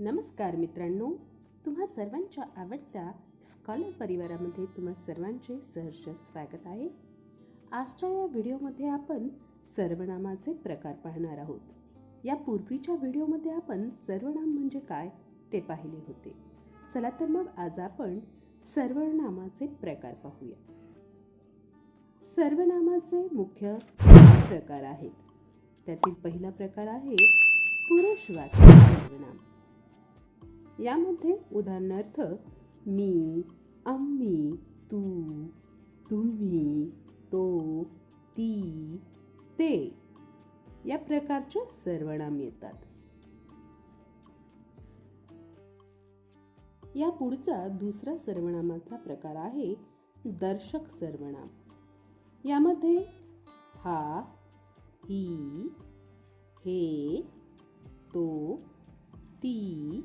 नमस्कार मित्रांनो तुम्हा सर्वांच्या आवडत्या स्कॉलर परिवारामध्ये तुम्हा सर्वांचे सहर्ष स्वागत आहे. आजच्या या व्हिडिओमध्ये आपण सर्वनामाचे प्रकार पाहणार आहोत. या पूर्वीच्या व्हिडिओमध्ये आपण सर्वनाम म्हणजे काय ते पाहिले होते. चला तर मग आज आपण सर्वनामाचे प्रकार पाहूया. सर्वनामाचे मुख्य प्रकार आहेत. त्यातील पहिला प्रकार आहे पुरुषवाचक सर्वनाम. यामध्ये उदाहरणार्थ मी आम्ही तू तुम्ही तो ती ते. या प्रकारच्या सर्वनाम येतात. या पुढचा दुसरा सर्वनामाचा प्रकार आहे दर्शक सर्वनाम. यामध्ये हा ही हे तो ती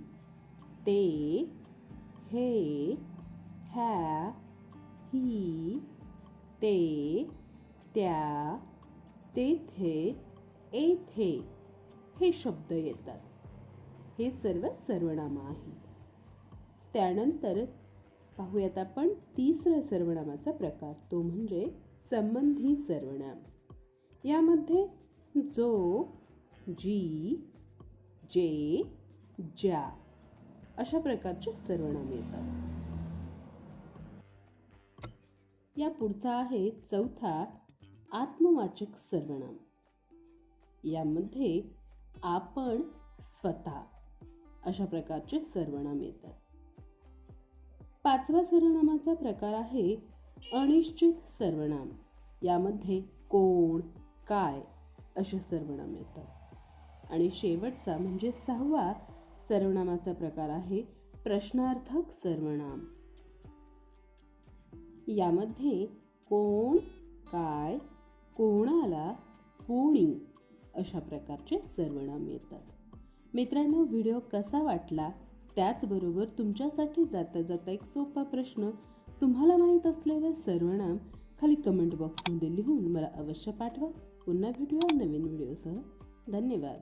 ते हे ह्या ही ते त्या तेथे येथे हे शब्द येतात. हे सर्व सर्वनाम आहेत त्यानंतर पाहूयात आपण तिसरा सर्वनामाचा प्रकार. तो म्हणजे संबंधी सर्वनाम. यामध्ये जो जी जे ज्या अशा प्रकारचे सर्वनाम येतात. या पुढचा आहे चौथा आत्मवाचक सर्वनाम. यामध्ये आपण स्वतः अशा प्रकारचे सर्वनाम येतात. पाचवा सर्वनामाचा प्रकार आहे अनिश्चित सर्वनाम. यामध्ये कोण काय असे सर्वनाम येतात. आणि शेवटचा म्हणजे सहावा सर्वनामाचा प्रकार आहे प्रश्नार्थक सर्वनाम यामध्ये कोण काय कोणाला कोणी अशा प्रकारचे सर्वनाम येतात. मित्रांनो व्हिडिओ कसा वाटला? त्याचबरोबर तुमच्यासाठी जाता जाता एक सोपा प्रश्न तुम्हाला माहीत असलेले सर्वनाम खाली कमेंट बॉक्समध्ये लिहून मला अवश्य पाठवा. पुन्हा भेटूया नवीन व्हिडिओसह. धन्यवाद.